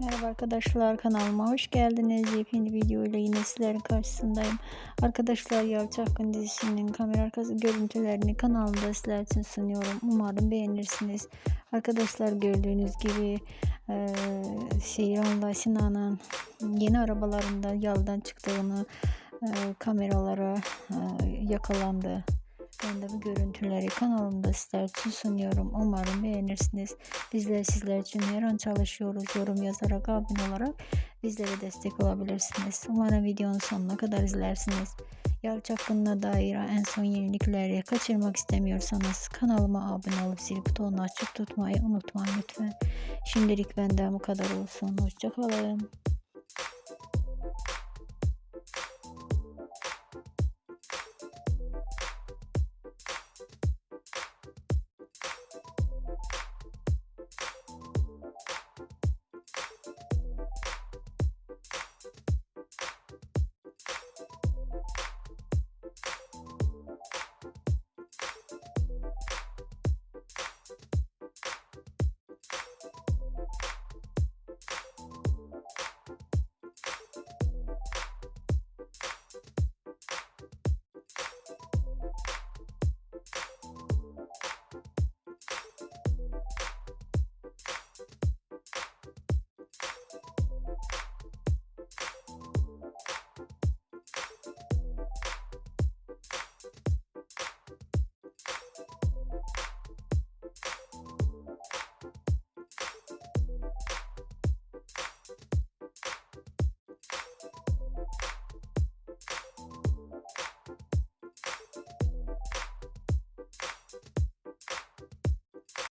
Merhaba arkadaşlar kanalıma hoş geldiniz. Yepyeni video ile yine sizlerin karşısındayım. Arkadaşlar Yalçı Akın dizisinin kamera arkası görüntülerini kanalımda sizler için sunuyorum. Umarım beğenirsiniz. Arkadaşlar gördüğünüz gibi e, Seyran'la Sinan'ın yeni arabalarında yaldan çıktığını e, kameralara e, yakalandı. Bu görüntüleri kanalımda sizler için sunuyorum. Umarım beğenirsiniz. Bizler sizler için her an çalışıyoruz. Yorum yazarak, abone olarak bizlere destek olabilirsiniz. Umarım videonun sonuna kadar izlersiniz. Yalçı hakkında dair en son yenilikleri kaçırmak istemiyorsanız kanalıma abone olup zil butonunu açık tutmayı unutmayın lütfen. Şimdilik benden bu kadar olsun. Hoşçakalın.